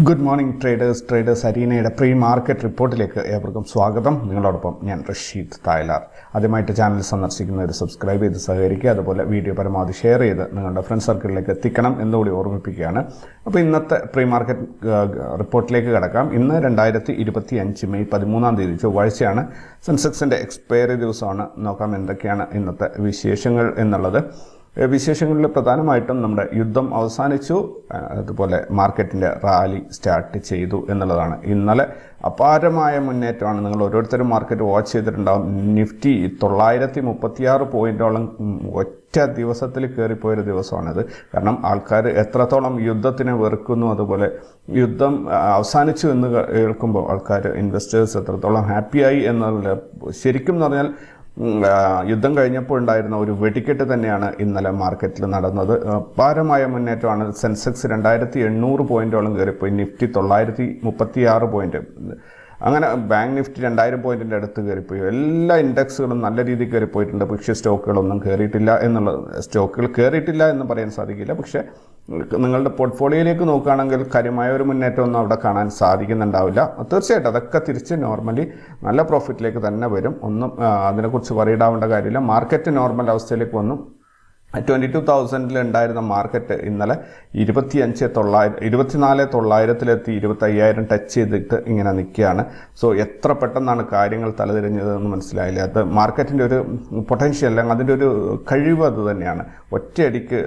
Good morning traders traders അരീനയുടെ pre market റിപ്പോർട്ടിലേക്ക് ഏവർക്കും സ്വാഗതം. നിങ്ങളോടൊപ്പം ഞാൻ റഷീദ് തായ്ലാർ. ആദ്യമായിട്ട് ചാനൽ സന്ദർശിക്കുന്നവർ സബ്സ്ക്രൈബ് ചെയ്ത് സഹകരിക്കുക. അതുപോലെ വീഡിയോ പരമാവധി ഷെയർ ചെയ്ത് നിങ്ങളുടെ ഫ്രണ്ട് സർക്കിളിലേക്ക് എത്തിക്കണം എന്നുകൂടി ഓർമ്മിപ്പിക്കുകയാണ്. അപ്പോൾ ഇന്നത്തെ പ്രീ മാർക്കറ്റ് റിപ്പോർട്ടിലേക്ക് കടക്കാം. ഇന്ന് രണ്ടായിരത്തി ഇരുപത്തി അഞ്ച് മെയ് പതിമൂന്നാം തീയതി ചൊവ്വാഴ്ചയാണ്. സെൻസെക്സിന്റെ എക്സ്പയറി ദിവസമാണ്. നോക്കാം എന്തൊക്കെയാണ് ഇന്നത്തെ വിശേഷങ്ങൾ എന്നുള്ളത്. വിശേഷങ്ങളിൽ പ്രധാനമായിട്ടും നമ്മുടെ യുദ്ധം അവസാനിച്ചു. അതുപോലെ മാർക്കറ്റിന്റെ റാലി സ്റ്റാർട്ട് ചെയ്തു എന്നുള്ളതാണ്. ഇന്നലെ അപാരമായ മുന്നേറ്റമാണ്. നിങ്ങൾ ഓരോരുത്തരും മാർക്കറ്റ് വാച്ച് ചെയ്തിട്ടുണ്ടാകും നിഫ്റ്റി തൊള്ളായിരത്തി മുപ്പത്തിയാറ് പോയിന്റോളം ഒറ്റ ദിവസത്തിൽ കയറിപ്പോയൊരു ദിവസമാണിത്. കാരണം ആൾക്കാർ എത്രത്തോളം യുദ്ധത്തിനെ വെറുക്കുന്നു അതുപോലെ യുദ്ധം അവസാനിച്ചു എന്ന് കേൾക്കുമ്പോൾ ആൾക്കാർ ഇൻവെസ്റ്റേഴ്സ് എത്രത്തോളം ഹാപ്പിയായി എന്നുള്ള ശരിക്കും എന്ന് പറഞ്ഞാൽ യുദ്ധം കഴിഞ്ഞപ്പോൾ ഉണ്ടായിരുന്ന ഒരു വെടിക്കെട്ട് തന്നെയാണ് ഇന്നലെ മാർക്കറ്റിൽ നടന്നത്. അപാരമായ മുന്നേറ്റമാണ് സെൻസെക്സ് രണ്ടായിരത്തി എണ്ണൂറ് പോയിന്റോളം കയറിപ്പോയി. നിഫ്റ്റി തൊള്ളായിരത്തി മുപ്പത്തി ആറ് പോയിന്റ്. അങ്ങനെ ബാങ്ക് നിഫ്റ്റി രണ്ടായിരം പോയിന്റിന്റെ അടുത്ത് കയറിപ്പോയി. എല്ലാ ഇൻഡെക്സുകളും നല്ല രീതിയിൽ കയറിപ്പോയിട്ടുണ്ട്. പക്ഷേ സ്റ്റോക്കുകളൊന്നും കയറിയിട്ടില്ല എന്നുള്ള സ്റ്റോക്കുകൾ കയറിയിട്ടില്ല എന്ന് പറയാൻ സാധിക്കില്ല. പക്ഷേ നിങ്ങളുടെ പോർട്ട്ഫോളിയോയിലേക്ക് നോക്കുകയാണെങ്കിൽ കാര്യമായ ഒരു മുന്നേറ്റമൊന്നും അവിടെ കാണാൻ സാധിക്കുന്നുണ്ടാവില്ല. തീർച്ചയായിട്ടും അതൊക്കെ തിരിച്ച് നോർമലി നല്ല പ്രോഫിറ്റിലേക്ക് തന്നെ വരും. ഒന്നും അതിനെക്കുറിച്ച് പറയിടാവേണ്ട കാര്യമില്ല. മാർക്കറ്റ് നോർമൽ അവസ്ഥയിലേക്ക് വന്നു. ട്വന്റി ടു തൗസൻഡിൽ ഉണ്ടായിരുന്ന മാർക്കറ്റ് ഇന്നലെ ഇരുപത്തി അഞ്ച് തൊള്ളായിരം ഇരുപത്തിനാല് തൊള്ളായിരത്തിലെത്തി ഇരുപത്തി അയ്യായിരം ടച്ച് ചെയ്തിട്ട് ഇങ്ങനെ നിൽക്കുകയാണ്. സോ എത്ര പെട്ടെന്നാണ് കാര്യങ്ങൾ തലതിരിഞ്ഞതെന്ന് മനസ്സിലായില്ല. അത് മാർക്കറ്റിന്റെ ഒരു പൊട്ടൻഷ്യൽ അല്ലെങ്കിൽ അതിന്റെ ഒരു കഴിവ് അത് തന്നെയാണ്. ഒറ്റയടിക്ക്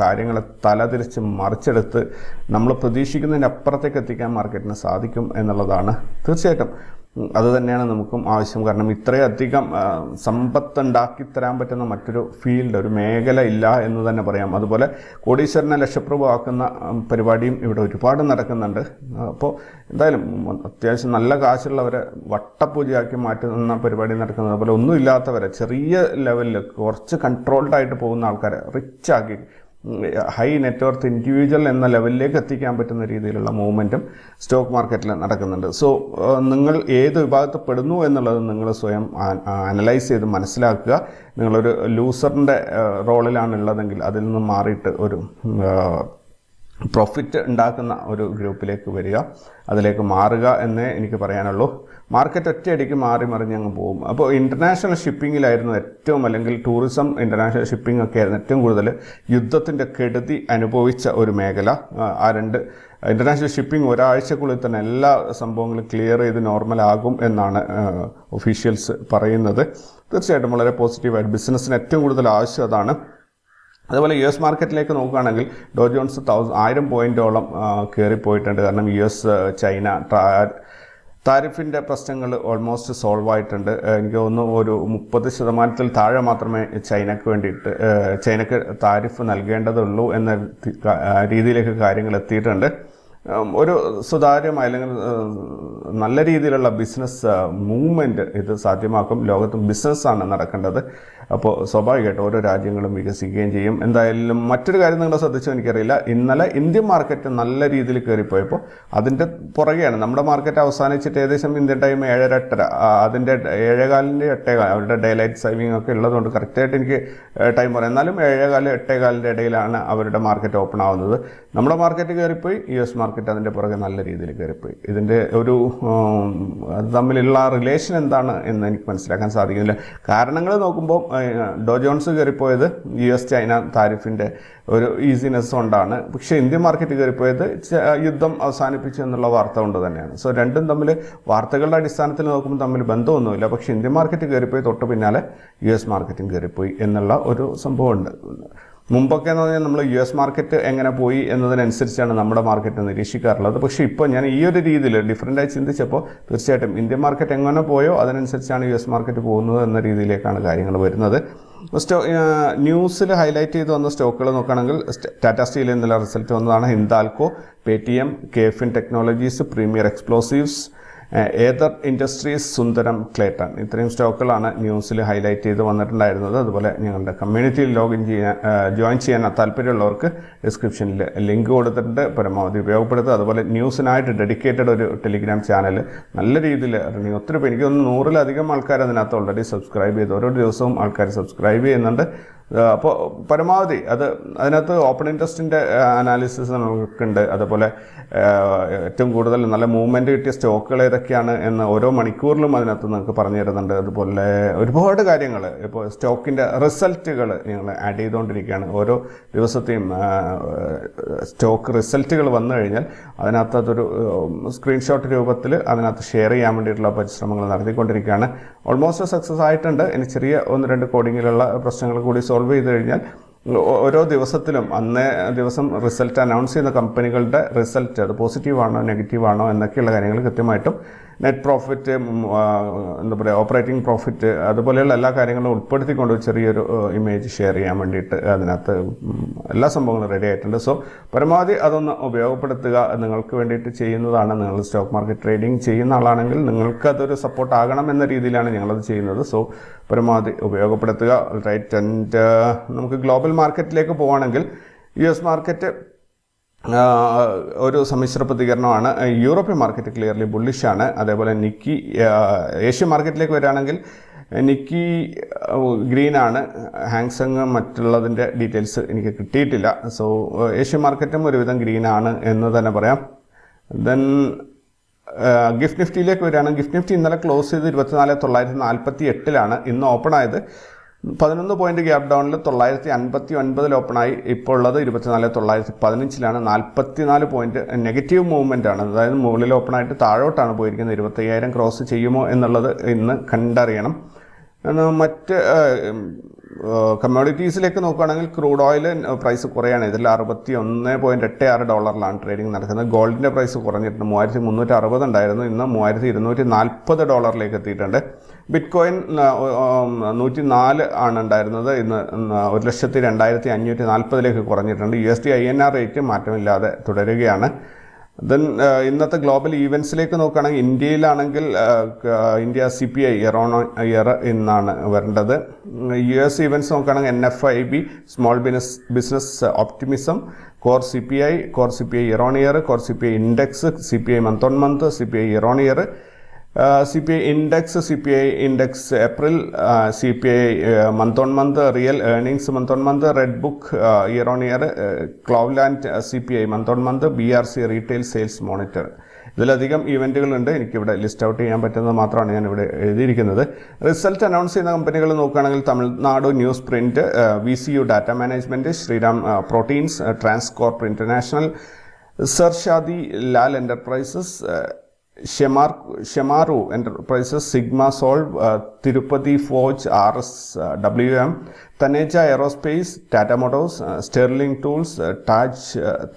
കാര്യങ്ങളെ തലതിരിച്ച് മറിച്ചെടുത്ത് നമ്മൾ പ്രതീക്ഷിക്കുന്നതിന്റെ അപ്പുറത്തേക്ക് എത്തിക്കാൻ മാർക്കറ്റിന് സാധിക്കും എന്നുള്ളതാണ്. തീർച്ചയായിട്ടും. അത് തന്നെയാണ് നമുക്കും ആവശ്യം. കാരണം ഇത്രയധികം സമ്പത്ത് ഉണ്ടാക്കി തരാൻ പറ്റുന്ന മറ്റൊരു ഫീൽഡ് ഒരു മേഖല ഇല്ല എന്ന് തന്നെ പറയാം. അതുപോലെ കോടീശ്വരനെ ലക്ഷപ്രഭമാക്കുന്ന പരിപാടിയും ഇവിടെ ഒരുപാട് നടക്കുന്നുണ്ട്. അപ്പോൾ എന്തായാലും അത്യാവശ്യം നല്ല കാശുള്ളവരെ വട്ടപൂജയാക്കി മാറ്റുന്ന പരിപാടി നടക്കുന്നത്. അതുപോലെ ഒന്നുമില്ലാത്തവരെ ചെറിയ ലെവലിൽ കുറച്ച് കൺട്രോൾഡ് ആയിട്ട് പോകുന്ന ആൾക്കാരെ റിച്ചാക്കി ഹൈ നെറ്റ്വർത്ത് ഇൻഡിവിജ്വൽ എന്ന ലെവലിലേക്ക് എത്തിക്കാൻ പറ്റുന്ന രീതിയിലുള്ള മൂവ്മെന്റും സ്റ്റോക്ക് മാർക്കറ്റിൽ നടക്കുന്നുണ്ട്. സോ നിങ്ങൾ ഏത് വിഭാഗത്തിൽ പെടുന്നു എന്നുള്ളത് നിങ്ങൾ സ്വയം അനലൈസ് ചെയ്ത് മനസ്സിലാക്കുക. നിങ്ങളൊരു ലൂസറിന്റെ റോളിലാണുള്ളതെങ്കിൽ അതിൽ നിന്ന് മാറിയിട്ട് ഒരു പ്രോഫിറ്റ് ഉണ്ടാക്കുന്ന ഒരു ഗ്രൂപ്പിലേക്ക് വരിക. അതിലേക്ക് മാറുക എന്നേ എനിക്ക് പറയാനുള്ളൂ. മാർക്കറ്റ് ഒറ്റയടിക്ക് മാറി മറിഞ്ഞ് അങ്ങ് പോകും. അപ്പോൾ ഇന്റർനാഷണൽ ഷിപ്പിങ്ങിലായിരുന്നു ഏറ്റവും അല്ലെങ്കിൽ ടൂറിസം ഇന്റർനാഷണൽ ഷിപ്പിംഗ് ഒക്കെ ആയിരുന്നു ഏറ്റവും കൂടുതൽ യുദ്ധത്തിന്റെ കെടുതി അനുഭവിച്ച ഒരു മേഖല. ആ, രണ്ട് ഇന്റർനാഷണൽ ഷിപ്പിംഗ് ഒരാഴ്ചക്കുള്ളിൽ തന്നെ എല്ലാ സംഭവങ്ങളും ക്ലിയർ ചെയ്ത് നോർമൽ ആകും എന്നാണ് ഒഫീഷ്യൽസ് പറയുന്നത്. തീർച്ചയായിട്ടും വളരെ പോസിറ്റീവായിട്ട് ബിസിനസ്സിന് ഏറ്റവും കൂടുതൽ ആവശ്യം അതാണ്. അതുപോലെ യു എസ് മാർക്കറ്റിലേക്ക് നോക്കുകയാണെങ്കിൽ ഡോ ജോൺസ് തൗസൻഡ് ആയിരം പോയിന്റോളം കയറിപ്പോയിട്ടുണ്ട് കാരണം യു എസ് ചൈന താരിഫിന്റെ പ്രശ്നങ്ങൾ ഓൾമോസ്റ്റ് സോൾവ് ആയിട്ടുണ്ട്. എനിക്ക് തോന്നുന്നു ഒരു മുപ്പത് ശതമാനത്തിൽ താഴെ മാത്രമേ ചൈനക്ക് വേണ്ടിയിട്ട് ചൈനക്ക് താരിഫ് നൽകേണ്ടതുള്ളൂ എന്ന രീതിയിലേക്ക് കാര്യങ്ങൾ എത്തിയിട്ടുണ്ട്. ഒരു സുതാര്യമായ അല്ലെങ്കിൽ നല്ല രീതിയിലുള്ള ബിസിനസ് മൂവ്മെന്റ് ഇത് സാധ്യമാക്കും. ലോകത്തും ബിസിനസ്സാണ് നടക്കേണ്ടത്. അപ്പോൾ സ്വാഭാവികമായിട്ട് ഓരോ രാജ്യങ്ങളും വികസിക്കുകയും ചെയ്യും. എന്തായാലും മറ്റൊരു കാര്യം നിങ്ങൾ ശ്രദ്ധിച്ചോ എനിക്കറിയില്ല. ഇന്നലെ ഇന്ത്യൻ മാർക്കറ്റ് നല്ല രീതിയിൽ കയറിപ്പോയപ്പോൾ അതിന്റെ പുറകെയാണ്. നമ്മുടെ മാർക്കറ്റ് അവസാനിച്ചിട്ട് ഏകദേശം ഇന്ത്യൻ ടൈം ഏഴര എട്ടര അതിന്റെ ഏഴേകാലിന്റെ എട്ടേകാൽ അവരുടെ ഡേ ലൈറ്റ് സേവിങ് ഒക്കെ ഉള്ളതുകൊണ്ട് കറക്റ്റായിട്ട് എനിക്ക് ടൈം പറയാം. എന്നാലും ഏഴേകാൽ എട്ടേകാലിന്റെ ഇടയിലാണ് അവരുടെ മാർക്കറ്റ് ഓപ്പൺ ആവുന്നത്. നമ്മുടെ മാർക്കറ്റ് കയറിപ്പോയി യു എസ് മാർക്കറ്റ് അതിന്റെ പുറകെ നല്ല രീതിയിൽ കയറിപ്പോയി. ഇതിന്റെ ഒരു തമ്മിലുള്ള റിലേഷൻ എന്താണ് എന്ന് എനിക്ക് മനസ്സിലാക്കാൻ സാധിക്കുന്നില്ല. കാരണങ്ങൾ നോക്കുമ്പോൾ ഡോ ജോൺസ് കയറിപ്പോയത് യു എസ് ചൈന താരിഫിന്റെ ഒരു ഈസിനെസ് കൊണ്ടാണ്. പക്ഷേ ഇന്ത്യൻ മാർക്കറ്റ് കയറിപ്പോയത് യുദ്ധം അവസാനിപ്പിച്ചു എന്നുള്ള വാർത്ത കൊണ്ട് തന്നെയാണ്. സോ രണ്ടും തമ്മിൽ വാർത്തകളുടെ അടിസ്ഥാനത്തിൽ നോക്കുമ്പോൾ തമ്മിൽ ബന്ധമൊന്നുമില്ല. പക്ഷേ ഇന്ത്യൻ മാർക്കറ്റ് കയറിപ്പോയി തൊട്ട് പിന്നാലെ യു എസ് മാർക്കറ്റും കയറിപ്പോയി എന്നുള്ള ഒരു സംഭവമുണ്ട്. മുമ്പൊക്കെ എന്ന് പറഞ്ഞാൽ നമ്മൾ യു എസ് മാർക്കറ്റ് എങ്ങനെ പോയി എന്നതിനനുസരിച്ചാണ് നമ്മുടെ മാർക്കറ്റ് നിരീക്ഷിക്കാറുള്ളത്. പക്ഷേ ഇപ്പോൾ ഞാൻ ഈ ഒരു രീതിയിൽ ഡിഫറെന്റായി ചിന്തിച്ചപ്പോൾ തീർച്ചയായിട്ടും ഇന്ത്യൻ മാർക്കറ്റ് എങ്ങനെ പോയോ അതിനനുസരിച്ചാണ് യു എസ് മാർക്കറ്റ് പോകുന്നത് എന്ന രീതിയിലേക്കാണ് കാര്യങ്ങൾ വരുന്നത്. സ്റ്റോ ന്യൂസിൽ ഹൈലൈറ്റ് ചെയ്ത് വന്ന സ്റ്റോക്കുകൾ നോക്കുകയാണെങ്കിൽ ടാറ്റാ സ്റ്റീൽ എന്നുള്ള റിസൾട്ട് വന്നതാണ് Hindalco Paytm K fin technologies premier explosives Aether industries Sundaram Clayton ഇത്രയും സ്റ്റോക്കുകളാണ് ന്യൂസിൽ ഹൈലൈറ്റ് ചെയ്ത് വന്നിട്ടുണ്ടായിരുന്നത്. അതുപോലെ ഞങ്ങളുടെ കമ്മ്യൂണിറ്റിയിൽ ലോഗിൻ ചെയ്യാൻ ജോയിൻ ചെയ്യാൻ താല്പര്യമുള്ളവർക്ക് ഡിസ്ക്രിപ്ഷനിൽ ലിങ്ക് കൊടുത്തിട്ടുണ്ട്. പരമാവധി ഉപയോഗപ്പെടുത്തുക. അതുപോലെ ന്യൂസിനായിട്ട് ഡെഡിക്കേറ്റഡ് ഒരു ടെലിഗ്രാം ചാനൽ. നല്ല രീതിയിൽ ഇറങ്ങി ഒത്തിരി എനിക്ക് തോന്നുന്നു നൂറിലധികം ആൾക്കാർ അതിനകത്ത് ഓൾറെഡി സബ്സ്ക്രൈബ് ചെയ്ത്. ഓരോ ദിവസവും ആൾക്കാർ സബ്സ്ക്രൈബ് ചെയ്യുന്നുണ്ട്. അപ്പോൾ പരമാവധി അത് അതിനകത്ത് ഓപ്പൺ ഇൻട്രസ്റ്റിന്റെ അനാലിസിസ് നമുക്കുണ്ട്. അതുപോലെ ഏറ്റവും കൂടുതൽ നല്ല മൂവ്മെന്റ് കിട്ടിയ സ്റ്റോക്കുകൾ ഏതൊക്കെയാണ് എന്ന് ഓരോ മണിക്കൂറിലും അതിനകത്ത് നിങ്ങൾക്ക് പറഞ്ഞു തരുന്നുണ്ട്. അതുപോലെ ഒരുപാട് കാര്യങ്ങൾ. ഇപ്പോൾ സ്റ്റോക്കിന്റെ റിസൾട്ടുകൾ ഞങ്ങൾ ആഡ് ചെയ്തുകൊണ്ടിരിക്കുകയാണ്. ഓരോ ദിവസത്തെയും സ്റ്റോക്ക് റിസൾട്ടുകൾ വന്നു കഴിഞ്ഞാൽ അതിനകത്ത് അതൊരു സ്ക്രീൻഷോട്ട് രൂപത്തിൽ അതിനകത്ത് ഷെയർ ചെയ്യാൻ വേണ്ടിയിട്ടുള്ള പരിശ്രമങ്ങൾ നടത്തിക്കൊണ്ടിരിക്കുകയാണ്. ഓൾമോസ്റ്റ് സക്സസ് ആയിട്ടുണ്ട്. ഇനി ചെറിയ ഒന്ന് രണ്ട് കോഡിങ്ങിലുള്ള പ്രശ്നങ്ങൾ കൂടി സോൾവ് ചെയ്ത് കഴിഞ്ഞാൽ ഓരോ ദിവസത്തിലും അന്നേ ദിവസം റിസൾട്ട് അനൗൺസ് ചെയ്യുന്ന കമ്പനികളുടെ റിസൾട്ട് അത് പോസിറ്റീവ് ആണോ നെഗറ്റീവ് ആണോ എന്നൊക്കെയുള്ള കാര്യങ്ങൾ കൃത്യമായിട്ടും നെറ്റ് പ്രോഫിറ്റ് എന്താ പറയുക ഓപ്പറേറ്റിംഗ് പ്രോഫിറ്റ് അതുപോലെയുള്ള എല്ലാ കാര്യങ്ങളും ഉൾപ്പെടുത്തിക്കൊണ്ട് ചെറിയൊരു ഇമേജ് ഷെയർ ചെയ്യാൻ വേണ്ടിയിട്ട് അതിനകത്ത് എല്ലാ സംഭവങ്ങളും റെഡി ആയിട്ടുണ്ട്. സോ പരമാവധി അതൊന്ന് ഉപയോഗപ്പെടുത്തുക നിങ്ങൾക്ക് വേണ്ടിയിട്ട് ചെയ്യുന്നതാണ്. നിങ്ങൾ സ്റ്റോക്ക് മാർക്കറ്റ് ട്രേഡിംഗ് ചെയ്യുന്ന ആളാണെങ്കിൽ നിങ്ങൾക്ക് അതൊരു സപ്പോർട്ട് ആകണം എന്ന രീതിയിലാണ് ഞങ്ങളത് ചെയ്യുന്നത്. സോ പരമാവധി ഉപയോഗപ്പെടുത്തുക. റൈറ്റ് ആൻഡ് നമുക്ക് ഗ്ലോബൽ മാർക്കറ്റിലേക്ക് പോവുകയാണെങ്കിൽ യു എസ് മാർക്കറ്റ് ഒരു സമ്മിശ്ര പ്രതികരണമാണ്. യൂറോപ്യൻ മാർക്കറ്റ് ക്ലിയർലി ബുള്ളിഷാണ് അതേപോലെ നിക്കി ഏഷ്യൻ മാർക്കറ്റിലേക്ക് വരികയാണെങ്കിൽ നിക്കി ഗ്രീനാണ് ഹാങ്സങ് മറ്റുള്ളതിന്റെ ഡീറ്റെയിൽസ് എനിക്ക് കിട്ടിയിട്ടില്ല. സോ ഏഷ്യൻ മാർക്കറ്റും ഒരുവിധം ഗ്രീനാണ് എന്ന് തന്നെ പറയാം. ദെൻ ഗിഫ്റ്റ് നിഫ്റ്റിയിലേക്ക് വരികയാണെങ്കിൽ ഗിഫ്റ്റ് നിഫ്റ്റി ഇന്നലെ ക്ലോസ് ചെയ്ത് ഇരുപത്തിനാല് തൊള്ളായിരത്തി നാൽപ്പത്തി എട്ടിലാണ് ഇന്ന് ഓപ്പൺ ആയത്. പതിനൊന്ന് പോയിന്റ് ഗ്യാപ് ഡൗണിൽ തൊള്ളായിരത്തി അൻപത്തി ഒൻപതിൽ ഓപ്പണായി ഇപ്പോൾ ഉള്ളത് ഇരുപത്തിനാല് തൊള്ളായിരത്തി പതിനഞ്ചിലാണ്. നാൽപ്പത്തിനാല് പോയിന്റ് നെഗറ്റീവ് മൂവ്മെന്റ് ആണ്. അതായത് മുകളിൽ ഓപ്പണായിട്ട് താഴോട്ടാണ് പോയിരിക്കുന്നത്. ഇരുപത്തയ്യായിരം ക്രോസ് ചെയ്യുമോ എന്നുള്ളത് ഇന്ന് കണ്ടറിയണം. മറ്റ് കമ്മോഡിറ്റീസിലേക്ക് നോക്കുകയാണെങ്കിൽ ക്രൂഡ് ഓയിൽ പ്രൈസ് കുറയാണ്. ഇതിൽ അറുപത്തി ഒന്ന് പോയിന്റ് എട്ട് ആറ് ഡോളറിലാണ് ട്രേഡിംഗ് നടക്കുന്നത്. ഗോൾഡിന്റെ പ്രൈസ് കുറഞ്ഞിട്ടുണ്ട്. മൂവായിരത്തി മുന്നൂറ്റി അറുപത് ഉണ്ടായിരുന്നു. ഇന്ന് മൂവായിരത്തി ഇരുന്നൂറ്റി നാൽപ്പത് ഡോളറിലേക്ക് എത്തിയിട്ടുണ്ട് ബിറ്റ് കോയിൻ നൂറ്റി നാല് ആണ് ഉണ്ടായിരുന്നത്. ഇന്ന് ഒരു ലക്ഷത്തി രണ്ടായിരത്തി അഞ്ഞൂറ്റി നാൽപ്പതിലേക്ക് കുറഞ്ഞിട്ടുണ്ട്. U S D I N R rate മാറ്റമില്ലാതെ തുടരുകയാണ്. ദെൻ ഇന്നത്തെ ഗ്ലോബൽ ഈവൻസിലേക്ക് നോക്കുകയാണെങ്കിൽ ഇന്ത്യയിലാണെങ്കിൽ India C P I year on year എന്നാണ് വരേണ്ടത്. യു എസ് ഈവൻസ് നോക്കുകയാണെങ്കിൽ N F I B small business business optimism core C P I core C P I year on year core C P I index C P I month on month C P I year on year C P I index C P I index April C P I month on month real earnings month on month red book year on year Cleveland C P I month on month B R C retail sales monitor ഇതിലധികം ഇവന്റുകളുണ്ട് എനിക്കിവിടെ list out ചെയ്യാൻ പറ്റുന്നത് മാത്രമാണ് ഞാൻ ഇവിടെ എഴുതിയിരിക്കുന്നത്. Result announce ചെയ്യുന്ന കമ്പനികൾ നോക്കുകയാണെങ്കിൽ Tamil Nadu news print V C U data management Sriram proteins ട്രാൻസ്കോർപ്പ് international സർഷാദി Lal enterprises ഷെമാർ Shemaroo enterprises sigma solve Tirupati ഫോജ് R S W M Taneja aerospace Tata Motors sterling tools Taj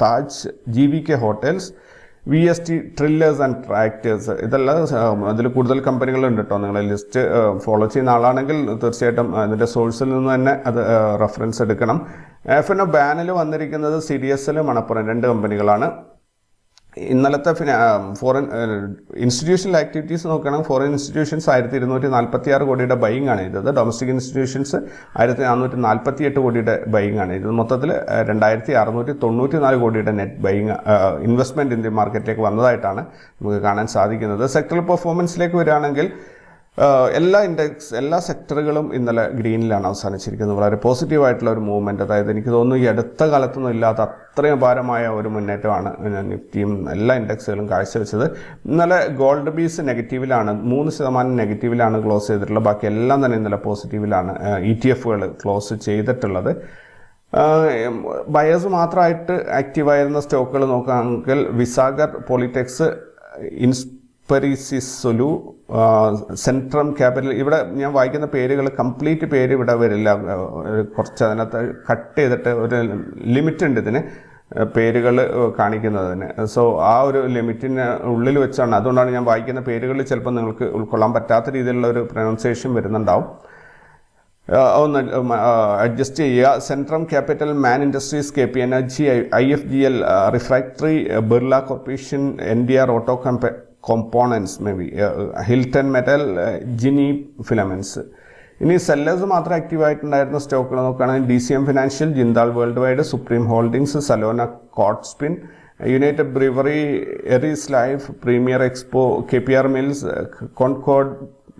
Taj G V K hotels V S T ട്രില്ലേഴ്സ് and tractors ഇതെല്ലാം അതിൽ കൂടുതൽ കമ്പനികളുണ്ട് കേട്ടോ. നിങ്ങൾ list follow ചെയ്യുന്ന ആളാണെങ്കിൽ തീർച്ചയായിട്ടും അതിന്റെ സോഴ്സിൽ നിന്ന് തന്നെ അത് റെഫറൻസ് എടുക്കണം. എഫ് എൻ ഒ ബാനിൽ വന്നിരിക്കുന്നത് C D S L Manappuram. രണ്ട് കമ്പനികളാണ്. ഇന്നലത്തെ ഫോറിൻ ഇൻസ്റ്റിറ്റ്യൂഷണൽ ആക്ടിവിറ്റീസ് നോക്കുകയാണെങ്കിൽ ഫോറിൻ ഇൻസ്റ്റിറ്റ്യൂഷൻസ് ആയിരത്തി ഇരുന്നൂറ്റി നാൽപ്പത്തി ആറ് കോടിയുടെ ബൈങ് ആണ് ചെയ്തത്. ഡൊമസ്റ്റിക് ഇൻസ്റ്റിറ്റ്യൂഷൻസ് ആയിരത്തി നാനൂറ്റി നാൽപ്പത്തി എട്ട് കോടിയുടെ ബൈങ് ആണ് ചെയ്തത്. മൊത്തത്തിൽ രണ്ടായിരത്തി അറുന്നൂറ്റി തൊണ്ണൂറ്റി നാല് കോടിയുടെ നെറ്റ് ബൈങ് ഇൻവെസ്റ്റ്മെന്റ് ഇന്ത്യൻ മാർക്കറ്റിലേക്ക് വന്നതായിട്ടാണ് നമുക്ക് കാണാൻ സാധിക്കുന്നത്. സെക്ടറൽ പെർഫോമൻസിലേക്ക് വരികയാണെങ്കിൽ എല്ലാ ഇൻഡെക്സ് എല്ലാ സെക്ടറുകളും ഇന്നലെ ഗ്രീനിലാണ് അവസാനിച്ചിരിക്കുന്നത്. വളരെ പോസിറ്റീവ് ആയിട്ടുള്ള ഒരു മൂവ്മെന്റ് അതായത് എനിക്ക് തോന്നുന്നു ഈ അടുത്ത കാലത്തൊന്നും ഇല്ലാത്ത അത്രയും അപാരമായ ഒരു മുന്നേറ്റമാണ് നിഫ്റ്റിയും എല്ലാ ഇൻഡെക്സുകളും കാഴ്ചവെച്ചത്. ഇന്നലെ ഗോൾഡ് ബീസ് നെഗറ്റീവിലാണ് മൂന്ന് ശതമാനം നെഗറ്റീവിലാണ് ക്ലോസ് ചെയ്തിട്ടുള്ളത്. ബാക്കി എല്ലാം തന്നെ ഇന്നലെ പോസിറ്റീവിലാണ് ഇ ടി എഫുകൾ ക്ലോസ് ചെയ്തിട്ടുള്ളത്. ബയേഴ്സ് മാത്രമായിട്ട് ആക്റ്റീവായിരുന്ന സ്റ്റോക്കുകൾ നോക്കുകയാണെങ്കിൽ വിസാഗർ പോളിടെക്സ് ഇൻസ്പെറിസിസ് സൊലു സെൻട്രം ക്യാപിറ്റൽ ഇവിടെ ഞാൻ വായിക്കുന്ന പേരുകൾ കംപ്ലീറ്റ് പേര് ഇവിടെ വരില്ല. കുറച്ച് അതിനകത്ത് കട്ട് ചെയ്തിട്ട് ഒരു ലിമിറ്റ് ഉണ്ട് ഇതിന് പേരുകൾ കാണിക്കുന്നതിന്. സോ ആ ഒരു ലിമിറ്റിന് ഉള്ളിൽ വെച്ചാണ്. അതുകൊണ്ടാണ് ഞാൻ വായിക്കുന്ന പേരുകളിൽ ചിലപ്പോൾ നിങ്ങൾക്ക് ഉൾക്കൊള്ളാൻ പറ്റാത്ത രീതിയിലുള്ള ഒരു പ്രൊനൗൺസിയേഷൻ വരുന്നുണ്ടാവും. ഒന്ന് അഡ്ജസ്റ്റ് ചെയ്യുക. Centrum Capital Man Industries K P Energy I F G L Refractory Birla Corporation N D R Auto Components may ബി ഹിൽട്ടൺ മെറ്റൽ ജിനി ഫിലമെൻസ് ഇനി സെല്ലേഴ്സ് മാത്രം ആക്റ്റീവ് ആയിട്ടുണ്ടായിരുന്ന സ്റ്റോക്കുകൾ നോക്കുകയാണെങ്കിൽ D C M Financial Jindal Worldwide Supreme Holdings Salona Cotspin United Brewery Eris Life Premier Expo K P R Mills Concord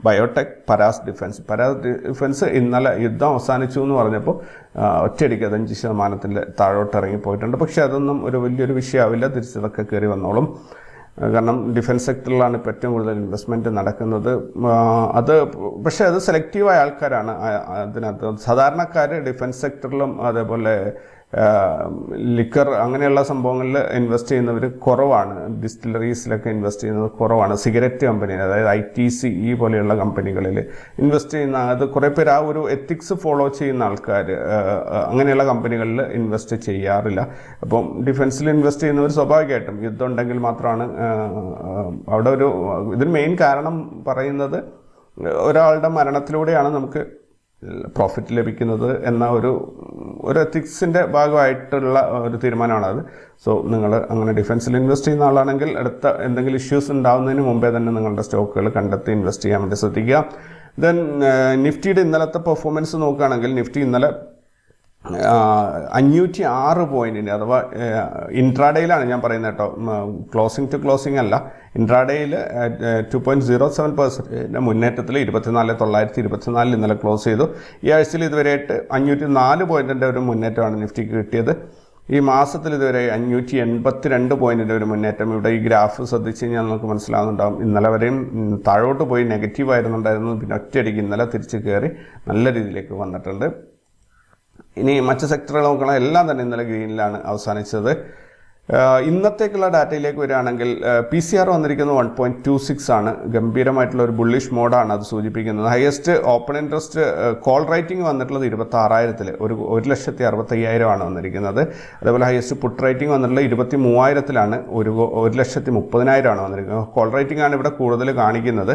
Biotech Paras Defence Paras Defence ഇന്നലെ യുദ്ധം അവസാനിച്ചു എന്ന് പറഞ്ഞപ്പോൾ ഒറ്റയടിക്ക് അതഞ്ച് ശതമാനത്തിന്റെ താഴോട്ട് ഇറങ്ങി പോയിട്ടുണ്ട് പക്ഷേ അതൊന്നും ഒരു വലിയൊരു വിഷയമാവില്ല. തിരിച്ചതൊക്കെ കയറി വന്നോളും. കാരണം ഡിഫൻസ് സെക്ടറിലാണ് ഇപ്പോൾ ഏറ്റവും കൂടുതൽ ഇൻവെസ്റ്റ്മെന്റ് നടക്കുന്നത്. അത് പക്ഷേ അത് സെലക്റ്റീവായ ആൾക്കാരാണ് അതിനകത്ത്. സാധാരണക്കാർ ഡിഫൻസ് സെക്ടറിലും അതേപോലെ ലിക്കർ അങ്ങനെയുള്ള സംഭവങ്ങളിൽ ഇൻവെസ്റ്റ് ചെയ്യുന്നവർ കുറവാണ്. ഡിസ്റ്റിലറീസിലൊക്കെ ഇൻവെസ്റ്റ് ചെയ്യുന്നത് കുറവാണ്. സിഗരറ്റ് കമ്പനി അതായത് ഐ ടി സി ഈ പോലെയുള്ള കമ്പനികളിൽ ഇൻവെസ്റ്റ് ചെയ്യുന്ന അത് കുറേ പേര് ആ ഒരു എത്തിക്സ് ഫോളോ ചെയ്യുന്ന ആൾക്കാർ അങ്ങനെയുള്ള കമ്പനികളിൽ ഇൻവെസ്റ്റ് ചെയ്യാറില്ല. അപ്പം ഡിഫൻസിൽ ഇൻവെസ്റ്റ് ചെയ്യുന്നവർ സ്വാഭാവികമായിട്ടും യുദ്ധം ഉണ്ടെങ്കിൽ മാത്രമാണ് അവിടെ ഒരു ഇതിന് മെയിൻ കാരണം പറയുന്നത് ഒരാളുടെ മരണത്തിലൂടെയാണ് നമുക്ക് പ്രോഫിറ്റ് ലഭിക്കുന്നത് എന്ന ഒരു ഒരു എത്തിക്സിന്റെ ഭാഗമായിട്ടുള്ള ഒരു തീരുമാനമാണത്. സോ നിങ്ങൾ അങ്ങനെ ഡിഫൻസിൽ ഇൻവെസ്റ്റ് ചെയ്യുന്ന ആളാണെങ്കിൽ അടുത്ത എന്തെങ്കിലും ഇഷ്യൂസ് ഉണ്ടാകുന്നതിന് മുമ്പേ തന്നെ നിങ്ങളുടെ സ്റ്റോക്കുകൾ കണ്ടെത്തി ഇൻവെസ്റ്റ് ചെയ്യാൻ വേണ്ടി ശ്രദ്ധിക്കുക. ദെൻ നിഫ്റ്റിയുടെ ഇന്നലത്തെ പെർഫോമൻസ് നോക്കുകയാണെങ്കിൽ നിഫ്റ്റി ഇന്നലെ അഞ്ഞൂറ്റി ആറ് പോയിന്റിന് അഥവാ ഇൻട്രാഡേയിലാണ് ഞാൻ പറയുന്നത് കേട്ടോ. ക്ലോസിംഗ് ടു ക്ലോസിംഗ് അല്ല. ഇൻട്രാഡേയിൽ ടു പോയിന്റ് സീറോ സെവൻ പെർസെന്റിന്റെ മുന്നേറ്റത്തിൽ ഇരുപത്തിനാല് തൊള്ളായിരത്തി ഇരുപത്തിനാലിൽ ഇന്നലെ ക്ലോസ് ചെയ്തു. ഈ ആഴ്ചയിൽ ഇതുവരെയായിട്ട് അഞ്ഞൂറ്റി നാല് പോയിന്റിന്റെ ഒരു മുന്നേറ്റമാണ് നിഫ്റ്റിക്ക് കിട്ടിയത്. ഈ മാസത്തിൽ ഇതുവരെ അഞ്ഞൂറ്റി എൺപത്തി രണ്ട് പോയിന്റിന്റെ ഒരു മുന്നേറ്റം. ഇവിടെ ഈ ഗ്രാഫ് ശ്രദ്ധിച്ച് കഴിഞ്ഞാൽ നമുക്ക് മനസ്സിലാവുന്നുണ്ടാകും ഇന്നലെ വരെയും താഴോട്ട് പോയി നെഗറ്റീവ് ആയിരുന്നുണ്ടായിരുന്നു പിന്നെ ഒറ്റയടിക്ക് ഇന്നലെ തിരിച്ച് കയറി നല്ല രീതിയിലേക്ക് വന്നിട്ടുണ്ട്. ഇനി മറ്റ് സെക്ടറുകൾ നോക്കണം എല്ലാം തന്നെ ഇന്നലെ ഗ്രീനിലാണ് അവസാനിച്ചത്. ഇന്നത്തേക്കുള്ള ഡാറ്റയിലേക്ക് വരികയാണെങ്കിൽ പി സി ആർ വന്നിരിക്കുന്നത് വൺ പോയിന്റ് ടു സിക്സ് ആണ്. ഗംഭീരമായിട്ടുള്ള ഒരു ബുള്ളിഷ് മോഡാണ് അത് സൂചിപ്പിക്കുന്നത്. Highest open interest call writing വന്നിട്ടുള്ളത് ഇരുപത്തി ആറായിരത്തിൽ ഒരു ഒരു ലക്ഷത്തി അറുപത്തയ്യായിരമാണ് വന്നിരിക്കുന്നത്. അതേപോലെ ഹയസ്റ്റ് പുട്ട് റൈറ്റിംഗ് വന്നിട്ടുള്ളത് ഇരുപത്തി മൂവായിരത്തിലാണ് ഒരു ഒരു ലക്ഷത്തി മുപ്പതിനായിരമാണ് വന്നിരിക്കുന്നത്. കോൾ റൈറ്റിംഗ് ആണ് ഇവിടെ കൂടുതൽ കാണിക്കുന്നത്.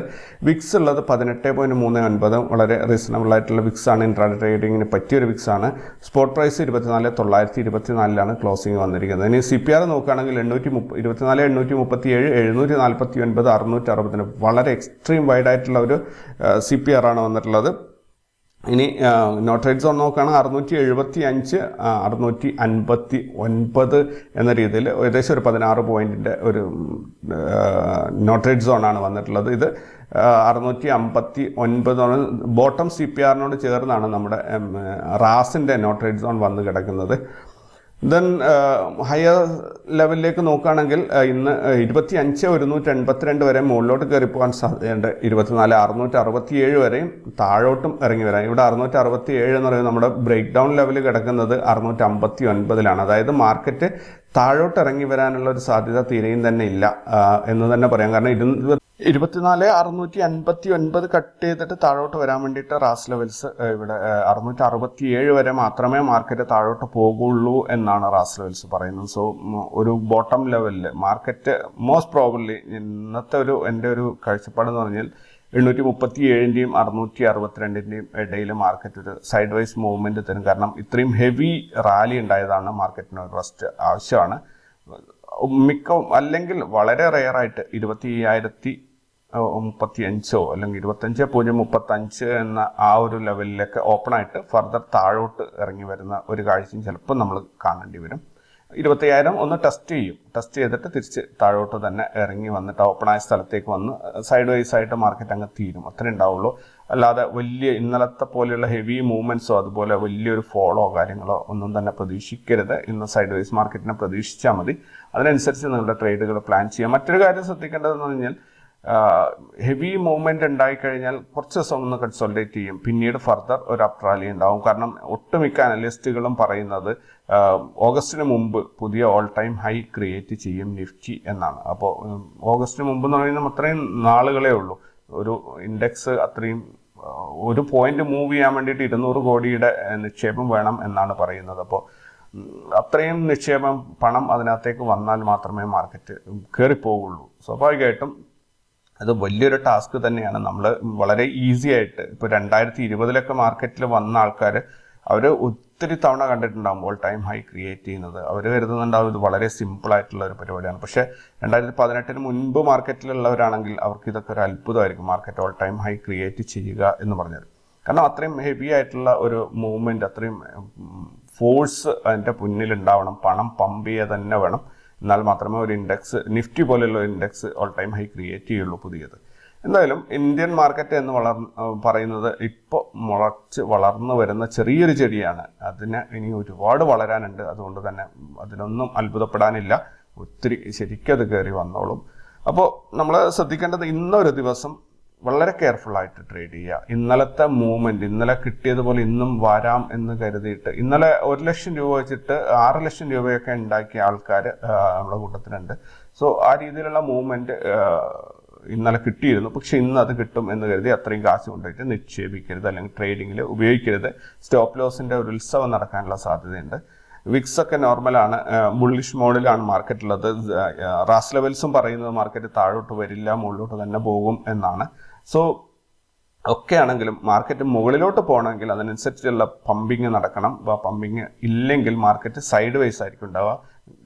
വിക്സ് ഉള്ളത് പതിനെട്ട് പോയിന്റ് മൂന്ന് ഒൻപത് വളരെ റീസണബിൾ ആയിട്ടുള്ള വിക്സ് ആണ്. ഇൻട്രാഡേ ട്രേഡിങ്ങിന് പറ്റിയൊരു വിക്സ് ആണ്. സ്പോട്ട് പ്രൈസ് ഇരുപത്തിനാല് തൊള്ളായിരത്തി ഇരുപത്തിനാലിലാണ് ക്ലോസിംഗ് വന്നിരിക്കുന്നത്. ഇനി സി പി ആർ നോക്കുകയാണെങ്കിൽ എണ്ണൂറ്റി മുപ്പ ഇരുപത്തിനാല് എണ്ണൂറ്റി മുപ്പത്തി ഏഴ് എഴുന്നൂറ്റി നാൽപ്പത്തി ഒൻപത് അറുന്നൂറ്റി അറുപത്തിന് വളരെ എക്സ്ട്രീം വൈഡ് ആയിട്ടുള്ള ഒരു സി പി ആർ ആണ് വന്നിട്ടുള്ളത്. ഇനി നോട്ട് റേറ്റ് സോൺ നോക്കുകയാണെങ്കിൽ അറുന്നൂറ്റി എഴുപത്തി അഞ്ച് അറുന്നൂറ്റി അൻപത്തി ഒൻപത് എന്ന രീതിയിൽ ഏകദേശം ഒരു പതിനാറ് പോയിന്റിന്റെ ഒരു നോട്ട് റേറ്റ് സോണാണ് വന്നിട്ടുള്ളത്. ഇത് അറുന്നൂറ്റി അമ്പത്തി ഒൻപതാണ് ബോട്ടം സി പി ആറിനോട് ചേർന്നാണ് നമ്മുടെ റാസിന്റെ നോട്ട് റേറ്റ് സോൺ വന്ന് കിടക്കുന്നത്. ദെൻ ഹയർ ലെവലിലേക്ക് നോക്കുകയാണെങ്കിൽ ആ, ഇന്ന് ഇരുപത്തി അഞ്ച് ഒരുന്നൂറ്റി എൺപത്തിരണ്ട് വരെ മുകളിലോട്ട് കയറി പോകാൻ സാധ്യതയുണ്ട്. ഇരുപത്തിനാല് അറുന്നൂറ്റി അറുപത്തിയേഴ് വരെയും താഴോട്ടും ഇറങ്ങി വരാം. ഇവിടെ അറുന്നൂറ്റി അറുപത്തി ഏഴ് എന്ന് പറയുന്നത് നമ്മുടെ ബ്രേക്ക് ഡൗൺ ലെവൽ കിടക്കുന്നത് അറുന്നൂറ്റി അമ്പത്തി ഒൻപതിലാണ് അതായത് മാർക്കറ്റ് താഴോട്ട് ഇറങ്ങി വരാനുള്ള ഒരു സാധ്യത തീരെയും തന്നെ ഇല്ല എന്ന് തന്നെ പറയാം. കാരണം ഇരുന്ന് ഇരുപത്തിനാല് അറുന്നൂറ്റി അൻപത്തി ഒൻപത് കട്ട് ചെയ്തിട്ട് താഴോട്ട് വരാൻ വേണ്ടിയിട്ട് റാസ് ലെവൽസ് ഇവിടെ അറുന്നൂറ്റി അറുപത്തി ഏഴ് വരെ മാത്രമേ മാർക്കറ്റ് താഴോട്ട് പോകുള്ളൂ എന്നാണ് റാസ് ലെവൽസ് പറയുന്നത്. സോ ഒരു ബോട്ടം ലെവലിൽ മാർക്കറ്റ് മോസ്റ്റ് പ്രോബ്ലി ഇന്നത്തെ ഒരു എന്റെ ഒരു കാഴ്ചപ്പാട് എന്ന് പറഞ്ഞാൽ എണ്ണൂറ്റി മുപ്പത്തി ഏഴിന്റെയും അറുന്നൂറ്റി അറുപത്തിരണ്ടിന്റെയും ഇടയിൽ മാർക്കറ്റ് ഒരു സൈഡ് വൈസ് മൂവ്മെന്റ് തരും. കാരണം ഇത്രയും ഹെവി റാലി ഉണ്ടായതാണ് മാർക്കറ്റിന് ഒരു റെസ്റ്റ് ആവശ്യമാണ്. മിക്ക അല്ലെങ്കിൽ വളരെ റെയറായിട്ട് ഇരുപത്തി അയ്യായിരത്തി മുപ്പത്തി അഞ്ചോ അല്ലെങ്കിൽ ഇരുപത്തഞ്ച് പൂജ്യം മുപ്പത്തഞ്ച് എന്ന ആ ഒരു ലെവലിലേക്ക് ഓപ്പണായിട്ട് ഫർദർ താഴോട്ട് ഇറങ്ങി വരുന്ന ഒരു കാഴ്ചയും ചിലപ്പോൾ നമ്മൾ കാണേണ്ടി വരും. ഇരുപത്തയ്യായിരം ഒന്ന് ടെസ്റ്റ് ചെയ്യും. ടെസ്റ്റ് ചെയ്തിട്ട് തിരിച്ച് താഴോട്ട് തന്നെ ഇറങ്ങി വന്നിട്ട് ഓപ്പണായ സ്ഥലത്തേക്ക് വന്ന് സൈഡ് വൈസ് ആയിട്ട് മാർക്കറ്റ് അങ്ങ് തീരും. അത്രേ ഉണ്ടാവുള്ളൂ. അല്ലാതെ വലിയ ഇന്നലത്തെ പോലെയുള്ള ഹെവി മൂവ്മെന്റ്സോ അതുപോലെ വലിയൊരു ഫോളോ കാര്യങ്ങളോ ഒന്നും തന്നെ പ്രതീക്ഷിക്കരുത്. ഇന്ന് സൈഡ് വൈസ് മാർക്കറ്റിനെ പ്രതീക്ഷിച്ചാൽ മതി. അതിനനുസരിച്ച് നിങ്ങളുടെ ട്രേഡുകൾ പ്ലാൻ ചെയ്യാം. മറ്റൊരു കാര്യം ശ്രദ്ധിക്കേണ്ടതെന്ന് പറഞ്ഞാൽ ഹെവി മൂവ്മെന്റ് ഉണ്ടായിക്കഴിഞ്ഞാൽ കുറച്ച് ദിവസം ഒന്ന് കൺസോൾട്ടേറ്റ് ചെയ്യും. പിന്നീട് ഫർദർ ഒരു അപ്ട്രാലി ഉണ്ടാവും. കാരണം ഒട്ടുമിക്ക അനലിസ്റ്റുകളും പറയുന്നത് ഓഗസ്റ്റിന് മുമ്പ് പുതിയ ഓൾ ടൈം ഹൈ ക്രിയേറ്റ് ചെയ്യും നിഫ്റ്റി എന്നാണ്. അപ്പോൾ ഓഗസ്റ്റിന് മുമ്പ് എന്ന് പറയുന്നത് അത്രയും നാളുകളേ ഉള്ളൂ. ഒരു ഇൻഡെക്സ് അത്രയും ഒരു പോയിന്റ് മൂവ് ചെയ്യാൻ വേണ്ടിയിട്ട് ഇരുന്നൂറ് കോടിയുടെ നിക്ഷേപം വേണം എന്നാണ് പറയുന്നത്. അപ്പോൾ അത്രയും നിക്ഷേപം പണം അതിനകത്തേക്ക് വന്നാൽ മാത്രമേ മാർക്കറ്റ് കയറിപ്പോവുള്ളൂ സ്വാഭാവികമായിട്ടും അത് വലിയൊരു ടാസ്ക് തന്നെയാണ്. നമ്മൾ വളരെ ഈസി ആയിട്ട് ഇപ്പോൾ രണ്ടായിരത്തി ഇരുപതിലൊക്കെ മാർക്കറ്റിൽ വന്ന ആൾക്കാർ അവർ ഒത്തിരി തവണ കണ്ടിട്ടുണ്ടാകും ഓൾ ടൈം ഹൈ ക്രിയേറ്റ് ചെയ്യുന്നത്. അവർ കരുതുന്നുണ്ടാവും ഇത് വളരെ സിമ്പിൾ ആയിട്ടുള്ള ഒരു പരിപാടിയാണ്. പക്ഷേ രണ്ടായിരത്തി പതിനെട്ടിന് മുൻപ് മാർക്കറ്റിലുള്ളവരാണെങ്കിൽ അവർക്ക് ഇതൊക്കെ ഒരു അത്ഭുതമായിരിക്കും. Market all time high create ചെയ്യുക എന്ന് പറഞ്ഞത്. കാരണം അത്രയും ഹെവി ആയിട്ടുള്ള ഒരു മൂവ്മെന്റ് അത്രയും ഫോഴ്സ് അതിന്റെ മുന്നിലുണ്ടാവണം പണം പമ്പ് ചെയ്യുക തന്നെ വേണം. എന്നാൽ മാത്രമേ ഒരു ഇൻഡെക്സ് നിഫ്റ്റി പോലെയുള്ള index all time high create ചെയ്യുള്ളൂ പുതിയത്. എന്തായാലും ഇന്ത്യൻ മാർക്കറ്റ് എന്ന് വളർ പറയുന്നത് ഇപ്പോൾ മുളച്ച് വളർന്നു വരുന്ന ചെറിയൊരു ചെടിയാണ്. അതിന് ഇനി ഒരുപാട് വളരാനുണ്ട്. അതുകൊണ്ട് തന്നെ അതിനൊന്നും അത്ഭുതപ്പെടാനില്ല. ഒത്തിരി ശരിക്കും അത് കയറി വന്നോളും. അപ്പോൾ നമ്മൾ ശ്രദ്ധിക്കേണ്ടത് ഇന്നൊരു ദിവസം വളരെ കെയർഫുൾ ആയിട്ട് ട്രേഡ് ചെയ്യുക. ഇന്നലത്തെ മൂവ്മെന്റ് ഇന്നലെ കിട്ടിയതുപോലെ ഇന്നും വരാം എന്ന് കരുതിയിട്ട് ഇന്നലെ ഒരു ലക്ഷം രൂപ വെച്ചിട്ട് ആറ് ലക്ഷം രൂപയൊക്കെ ഉണ്ടാക്കിയ ആൾക്കാർ നമ്മുടെ കൂട്ടത്തിലുണ്ട്. സോ ആ രീതിയിലുള്ള മൂവ്മെന്റ് ഇന്നലെ കിട്ടിയിരുന്നു. പക്ഷെ ഇന്ന് അത് കിട്ടും എന്ന് കരുതി അത്രയും കാശ് കൊണ്ടുപോയിട്ട് നിക്ഷേപിക്കരുത് അല്ലെങ്കിൽ ട്രേഡിങ്ങിൽ ഉപയോഗിക്കരുത്. സ്റ്റോപ്പ് ലോസിന്റെ ഒരു ഉത്സവം നടക്കാനുള്ള സാധ്യതയുണ്ട്. വിക്സ് ഒക്കെ നോർമലാണ് ബുള്ളിഷ് മോഡിലാണ് മാർക്കറ്റുള്ളത് റാസ് ലെവൽസും പറയുന്നത് മാർക്കറ്റ് താഴോട്ട് വരില്ല മുകളിലോട്ട് തന്നെ പോകും എന്നാണ്. സോ ഒക്കെ ആണെങ്കിലും മാർക്കറ്റ് മുകളിലോട്ട് പോകണമെങ്കിൽ അതിനനുസരിച്ചുള്ള പമ്പിങ് നടക്കണം. അപ്പോൾ പമ്പിങ് ഇല്ലെങ്കിൽ മാർക്കറ്റ് സൈഡ് വൈസ് ആയിരിക്കും ഉണ്ടാവുക.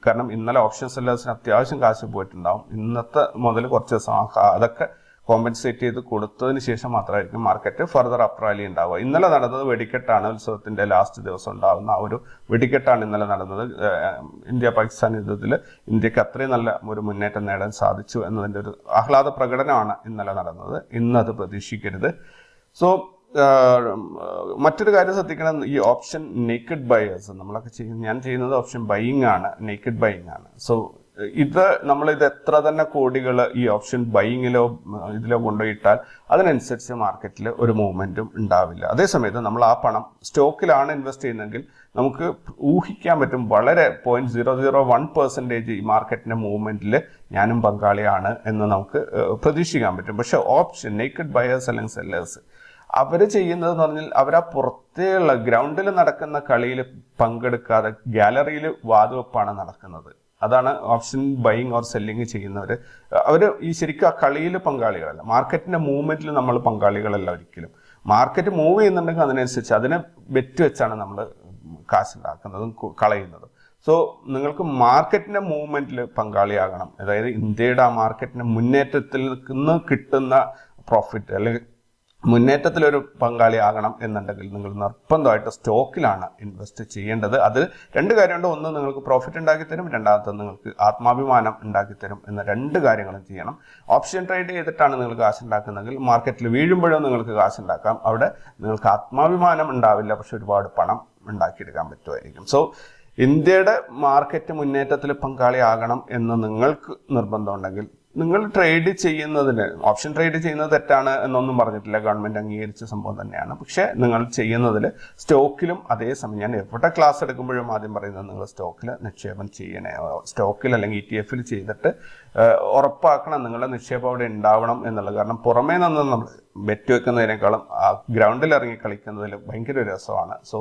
കാരണം ഇന്നലെ ഓപ്ഷൻ സെല്ലേഴ്സിന് അത്യാവശ്യം കാശ് പോയിട്ടുണ്ടാവും. ഇന്നത്തെ മുതൽ കുറച്ച് ദിവസം അതൊക്കെ കോമ്പൻസേറ്റ് ചെയ്ത് കൊടുത്തതിന് ശേഷം മാത്രമായിരിക്കും മാർക്കറ്റ് ഫർദർ അപ്പ് റാലി ഉണ്ടാവുക. ഇന്നലെ നടന്നത് വെടിക്കെട്ടാണ്. ഉത്സവത്തിന്റെ ലാസ്റ്റ് ദിവസം ഉണ്ടാവുന്ന ആ ഒരു വെടിക്കെട്ടാണ് ഇന്നലെ നടന്നത്. ഇന്ത്യ പാകിസ്ഥാൻ യുദ്ധത്തിൽ ഇന്ത്യയ്ക്ക് അത്രയും നല്ല ഒരു മുന്നേറ്റം നേടാൻ സാധിച്ചു എന്നതിന്റെ ഒരു ആഹ്ലാദ പ്രകടനമാണ് ഇന്നലെ നടന്നത്. ഇന്നത് പ്രതീക്ഷിക്കരുത്. സോ മറ്റൊരു കാര്യം ശ്രദ്ധിക്കണം. ഈ ഓപ്ഷൻ നേക്കഡ് ബയേഴ്സ് നമ്മളൊക്കെ ചെയ്യുന്ന ഞാൻ ചെയ്യുന്നത് ഓപ്ഷൻ ബൈയിങ് ആണ്. നേക്കഡ് ബൈയിങ് ആണ്. സോ ഇത് നമ്മൾ ഇത് എത്ര തന്നെ കോടികൾ ഈ ഓപ്ഷൻ ബൈയിങ്ങിലോ ഇതിലോ കൊണ്ടുപോയിട്ടാൽ അതിനനുസരിച്ച് മാർക്കറ്റിൽ ഒരു മൂവ്മെന്റും ഉണ്ടാവില്ല. അതേസമയത്ത് നമ്മൾ ആ പണം സ്റ്റോക്കിലാണ് ഇൻവെസ്റ്റ് ചെയ്യുന്നതെങ്കിൽ നമുക്ക് ഊഹിക്കാൻ പറ്റും വളരെ point zero zero one percentage ഈ മാർക്കറ്റിന്റെ മൂവ്മെന്റിൽ ഞാനും പങ്കാളിയാണ് എന്ന് നമുക്ക് പ്രതീക്ഷിക്കാൻ പറ്റും. പക്ഷെ ഓപ്ഷൻ നേക്കഡ് ബയേഴ്സ് അല്ലെങ്കിൽ സെല്ലേഴ്സ് അവർ ചെയ്യുന്നത് എന്ന് പറഞ്ഞാൽ അവർ ആ പുറത്തേയുള്ള ഗ്രൗണ്ടിൽ നടക്കുന്ന കളിയിൽ പങ്കെടുക്കാതെ ഗാലറിയിൽ വാതുവെപ്പാണ് നടക്കുന്നത്. അതാണ് ഓപ്ഷൻ ബൈയിങ് ഓർ സെല്ലിങ് ചെയ്യുന്നവർ അവർ ഈ ശരിക്കും ആ കളിയിൽ പങ്കാളികളല്ല. മാർക്കറ്റിന്റെ മൂവ്മെന്റിൽ നമ്മൾ പങ്കാളികളല്ല ഒരിക്കലും. മാർക്കറ്റ് മൂവ് ചെയ്യുന്നുണ്ടെങ്കിൽ അതിനനുസരിച്ച് അതിനെ ബെറ്റ് വെച്ചാണ് നമ്മൾ കാശ് ഉണ്ടാക്കുന്നതും കളയുന്നതും. സോ നിങ്ങൾക്ക് മാർക്കറ്റിന്റെ മൂവ്മെന്റിൽ പങ്കാളിയാകണം. അതായത് ഇന്ത്യയുടെ ആ മാർക്കറ്റിന്റെ മുന്നേറ്റത്തിൽ നിന്ന് കിട്ടുന്ന പ്രോഫിറ്റ് അല്ലെങ്കിൽ മുന്നേറ്റത്തിലൊരു പങ്കാളിയാകണം എന്നുണ്ടെങ്കിൽ നിങ്ങൾ നിർബന്ധമായിട്ട് സ്റ്റോക്കിലാണ് ഇൻവെസ്റ്റ് ചെയ്യേണ്ടത്. അത് രണ്ട് കാര്യമുണ്ട് ഒന്ന് നിങ്ങൾക്ക് പ്രോഫിറ്റ് ഉണ്ടാക്കി തരും രണ്ടാമത്തെ നിങ്ങൾക്ക് ആത്മാഭിമാനം ഉണ്ടാക്കി തരും എന്ന രണ്ട് കാര്യങ്ങളും ചെയ്യണം. ഓപ്ഷൻ ട്രേഡ് ചെയ്തിട്ടാണ് നിങ്ങൾക്ക് കാശ് ഉണ്ടാക്കുന്നതെങ്കിൽ മാർക്കറ്റിൽ വീഴുമ്പോഴും നിങ്ങൾക്ക് കാശ് ഉണ്ടാക്കാം. അവിടെ നിങ്ങൾക്ക് ആത്മാഭിമാനം ഉണ്ടാവില്ല പക്ഷെ ഒരുപാട് പണം ഉണ്ടാക്കിയെടുക്കാൻ പറ്റുമായിരിക്കും. സോ ഇന്ത്യയുടെ മാർക്കറ്റ് മുന്നേറ്റത്തിൽ പങ്കാളിയാകണം എന്ന് നിങ്ങൾക്ക് നിർബന്ധമുണ്ടെങ്കിൽ നിങ്ങൾ ട്രേഡ് ചെയ്യുന്നതിന് ഓപ്ഷൻ ട്രേഡ് ചെയ്യുന്നത് തെറ്റാണ് എന്നൊന്നും പറഞ്ഞിട്ടില്ല. ഗവൺമെന്റ് അംഗീകരിച്ച സംഭവം തന്നെയാണ്. പക്ഷേ നിങ്ങൾ ചെയ്യുന്നതിൽ സ്റ്റോക്കിലും അതേസമയം ഞാൻ എവിടെ ക്ലാസ് എടുക്കുമ്പോഴും ആദ്യം പറയുന്നത് നിങ്ങൾ സ്റ്റോക്കിൽ നിക്ഷേപം ചെയ്യണേ. സ്റ്റോക്കിൽ അല്ലെങ്കിൽ ഇ ടി എഫിൽ ചെയ്തിട്ട് ഉറപ്പാക്കണം നിങ്ങളുടെ നിക്ഷേപം അവിടെ ഉണ്ടാവണം എന്നുള്ളത്. കാരണം പുറമേ നിന്ന് നമ്മൾ ബെറ്റ് വെക്കുന്നതിനേക്കാളും ഗ്രൗണ്ടിൽ ഇറങ്ങി കളിക്കുന്നതിൽ ഭയങ്കര രസമാണ്. സോ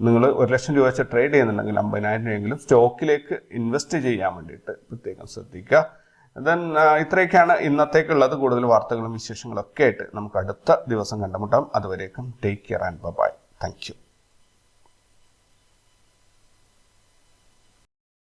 നിങ്ങൾ ഒരു ലക്ഷം രൂപ വെച്ച് ട്രേഡ് ചെയ്യുന്നുണ്ടെങ്കിൽ അമ്പതിനായിരം രൂപയെങ്കിലും സ്റ്റോക്കിലേക്ക് ഇൻവെസ്റ്റ് ചെയ്യാൻ വേണ്ടിയിട്ട് പ്രത്യേകം ശ്രദ്ധിക്കുക. ദെൻ ഇത്രയൊക്കെയാണ് ഇന്നത്തേക്കുള്ളത്. കൂടുതൽ വാർത്തകളും വിശേഷങ്ങളും ഒക്കെ ആയിട്ട് നമുക്ക് അടുത്ത ദിവസം കണ്ടുമുട്ടാം. അതുവരേക്കും take care and bye thank you